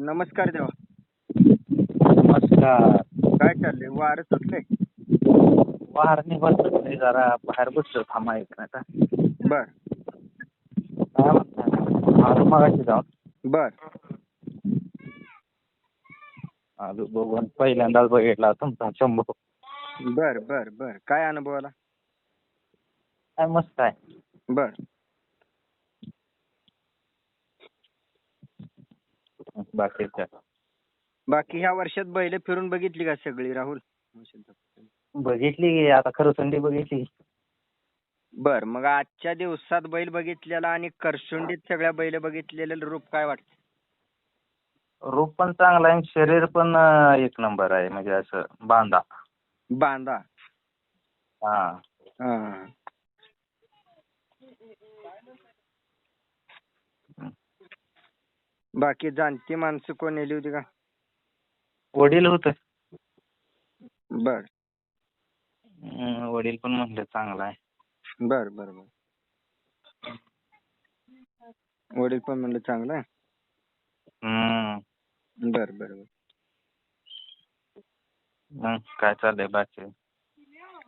नमस्कार देवा. नमस्कार. काय चाललंय? वारं सुटलंय? वार निघत नाही जरा बाहेर बसलो. थांबा एक आता बर. काय म्हणता आलो मगाशी जाऊन. बर. आलो बघून पहिल्यांदाच बघितला तुमचा शंभू. बर बर बर. काय अनुभव आला काय मस्त आहे. बर. बाकी काय बाकी ह्या वर्षात बैल फिरून बघितली का सगळी राहुल? बघितली की आता खरं संधी बघितली. बर मग आजच्या दिवसात बैल बघितलेला आणि करशुंडीत सगळ्या बैल बघितलेलं रूप काय वाटतं? रूप पण चांगलं आहे शरीर पण अं, एक नंबर आहे म्हणजे असं बांधा. बांधा. हा. हा. बाकी जाणती माणसं कोण नेली होती का? वडील होत. बर. वडील पण म्हणले चांगला आहे. बर बर बर. वडील पण म्हणलं चांगलं आहे? हम्म. बर बर बर. मग काय चाललंय बाकी?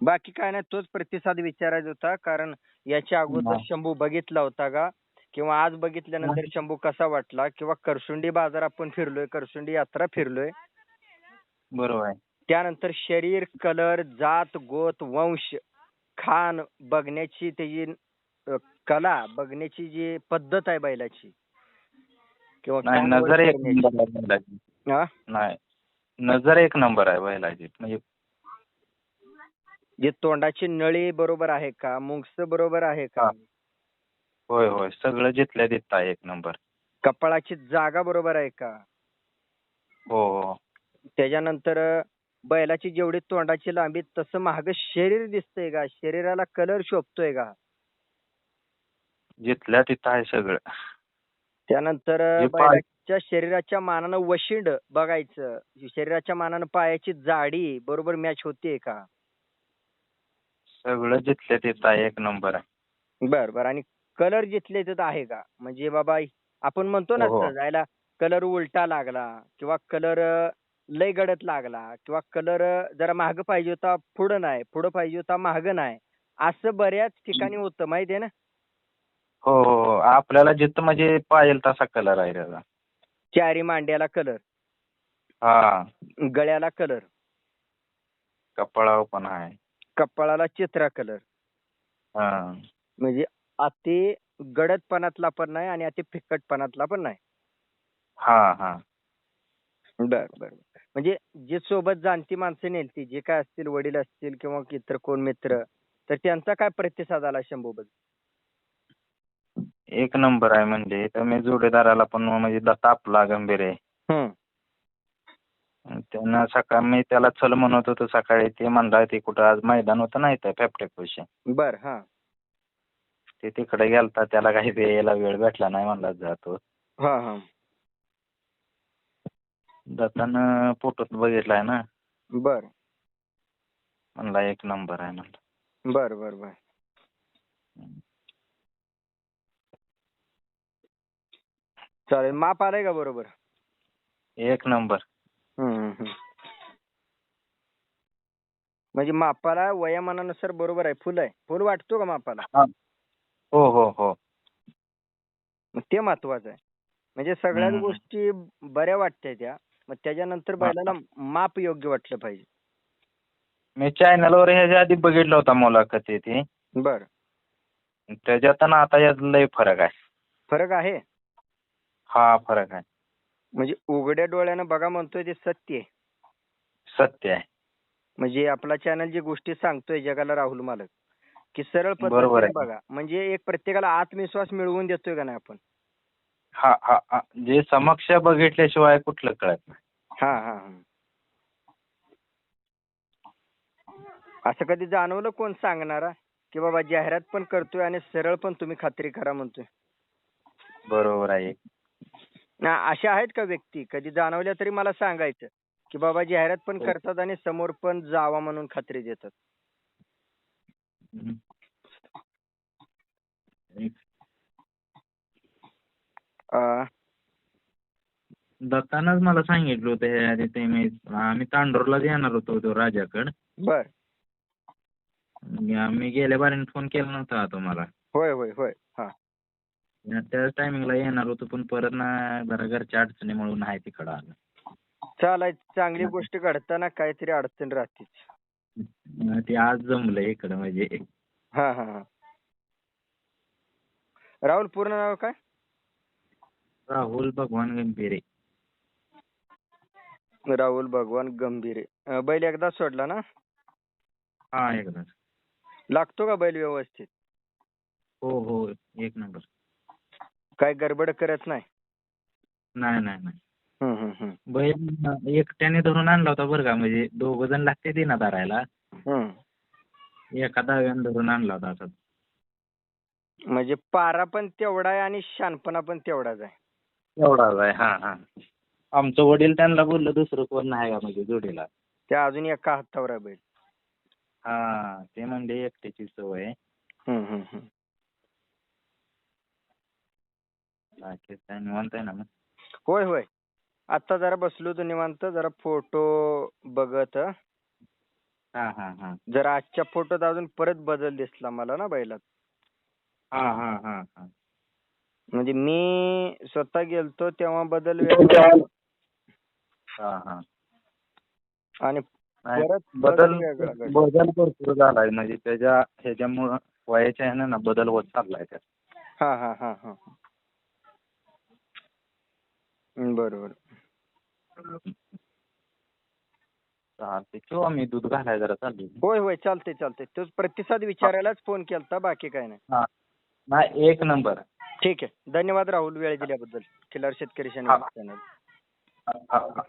बाकी काय नाही तोच प्रतिसाद विचारायचा होता कारण याच्या अगोदर हा. शंभू बघितला होता का? किंवा आज बघितल्यानंतर शंभू कसा वाटला? किंवा करसुंडी बाजार आपण फिरलोय करसुंडी यात्रा फिरलोय. बरोबर आहे. त्यानंतर शरीर कलर जात गोत वंश खान बघण्याची त्याची अ, कला बघण्याची जी पद्धत आहे बैलाची. किंवा नाही नजर एक करण्याची. नंबर आहे बैलाची. हा? नाही नजर एक नंबर आहे बैलाची. म्हणजे जे तोंडाची नळी बरोबर आहे का? मुंगस बरोबर आहे का? हा. होय होय. सगळं जिथल्या तिथं आहे एक नंबर. कपाळाची जागा बरोबर आहे का? हो हो. त्याच्यानंतर बैलाची जेवढी तोंडाची लांबी तसं महाग शरीर दिसतंय का? शरीराला कलर शोभतोय का? जिथल्या तिथं आहे सगळं. त्यानंतर पाय- बैलाच्या शरीराच्या मानानं वशिंड बघायचं. शरीराच्या मानानं पायाची जाडी बरोबर मॅच होते का? सगळं जिथल्या तिथं आहे एक नंबर. आहे बर बर. आणि कलर जिथले तिथं आहे का? म्हणजे बाबा आपण म्हणतो ना हो, हो. जायला कलर उलटा लागला किंवा कलर लय गडत लागला किंवा कलर जरा महाग पाहिजे होता पुढं नाही पुढं पाहिजे होता महाग नाही असं बऱ्याच ठिकाणी होतं माहितीये ना? हो हो हो. आपल्याला जिथं म्हणजे पाहिजे तसा कलर आहे त्याचा. चारी मांड्याला कलर हा. गळ्याला कलर कपाळावर पण आहे. कपाळाला चित्रा कलर हा. म्हणजे अति गडदपणातला पण नाही आणि अति फिक्कटपणातला पण नाही. हा हा. बर बर. म्हणजे जे सोबत जाणती माणसं नेलती जे काय असतील वडील असतील किंवा इतर कोण मित्र तर त्यांचा काय प्रतिसाद आला शंभूबद्दल? एक नंबर आहे म्हणजे. तर मी जोडीदाराला पण म्हणजे द- तापला गंभीर आहे. हम्म. त्यानं सकाळ मी त्याला चल म्हणत होतो सकाळी ते म्हणला ते कुठं आज मैदान होतं नाही तर फॅपटेक पैसे बर हा. ते तिकडे गेलता त्याला काही ते यायला वेळ भेटला नाही म्हणला जातो. हा हा. जाताना फोटोत बघितलाय ना? बर. म्हणला एक नंबर आहे म्हणला. बर बर बर. चालेल माप आलंय का बरोबर? एक नंबर. हम्म, हम्म, हम्म. म्हणजे मापाला वयामानानुसार बरोबर आहे फुल आहे. फुल वाटतो का मापाला? हो. हो हो मग ते महत्वाचं आहे. म्हणजे सगळ्याच हम्म. गोष्टी बऱ्या वाटत्या त्या. मग त्याच्यानंतर बैलाला माप योग्य वाटलं पाहिजे. मी चॅनलवर ह्याच्या आधी बघितलं होता मुलाखती ती. बर. त्याच्यात आणि आता यात लय फरक आहे. फरक आहे? हा फरक आहे. म्हणजे उघड्या डोळ्यानं बघा म्हणतोय ते सत्य आहे. सत्य आहे. म्हणजे आपला चॅनल जी गोष्टी सांगतोय जगाला राहुल मालक. की सरळ बरोबर पद्धतीने आहे. बघा. म्हणजे एक प्रत्येकाला आत्मविश्वास मिळवून देतोय का नाही आपण? हा हा हा. जे समक्ष बघितल्याशिवाय कुठलं कळत नाही. हा हा हा. असं कधी जाणवलं कोण सांगणारा? की बाबा जाहिरात पण करतोय आणि सरळ पण तुम्ही खात्री करा म्हणतोय. बरोबर आहे. ना अशा आहेत का व्यक्ती? कधी जाणवल्या तरी मला सांगायचं. की बाबा जाहिरात पण हो. करतात आणि समोर पण जावा म्हणून खात्री देतात. अं, दत्तानंच मला सांगितलं होतं हे आधी ते मी आम्ही तांडूरलाच येणार होतो तो राजाकडं. बर. मी गेल्या बारीने फोन केला नव्हता तुम्हाला. होय होय होय हा. त्याच टायमिंगला येणार होतो पण परत ना जरा घरच्या अडचणीमुळे नाही तिकडं आलं. चालायचं चांगली गोष्ट घडताना काहीतरी अडचण राहतेच. ते आज जमलं इकडं म्हणजे. हा हा हा. राहुल पूर्ण नाव काय? राहुल भगवान गंभीरे. राहुल भगवान गंभीरे. अं, बैल एकदा सोडला ना? हा एकदा. लागतो का बैल व्यवस्थित? हो हो एक नंबर. काय गडबड करत नाही? नाही नाही नाही. बैल एकट्याने धरून आणला होता बरं का म्हणजे दोघ जण लागते ते ना धरायला. एका दहाव्यानं धरून आणला होता असं. म्हणजे पारा पण तेवढा आहे आणि शानपणा पण तेवढाच आहे. एवढाच आहे हा हा. आमचं वडील त्यांना बोललं दुसरं कोण नाही का म्हणजे जोडीला. त्या अजून एका हातावर आहे बैल हा ते म्हणजे एकट्याची सवय. आहे. बाकी काय निवांत आहे ना मग? होय होय. आता जरा बसलो होतो निवांत जरा फोटो बघत. हा हा हा. जरा आजच्या फोटोत अजून परत बदल दिसला मला ना बैलात. हा हा हा हा. म्हणजे मी स्वतः गेलतो तेव्हा बदल वेगळा. हा हा. आणि नाही, परत बदल वेगळा घडला. बदल भरपूर झालाय. म्हणजे त्याच्या ह्याच्यामुळं वयाच्या ह्यानं ना बदल होत चाललाय त्यात. हा हा हा हा. बरोबर. चालते ठेवू आम्ही दूध घालाय जरा होय होय चालते चालते तोच प्रतिसाद विचारायलाच फोन केलता बाकी काय नाही. हा. नाही एक नंबर. ठीक आहे. धन्यवाद राहुल वेळ दिल्याबद्दल. खिलार शेतकरी हा. चॅनल. हा, हा.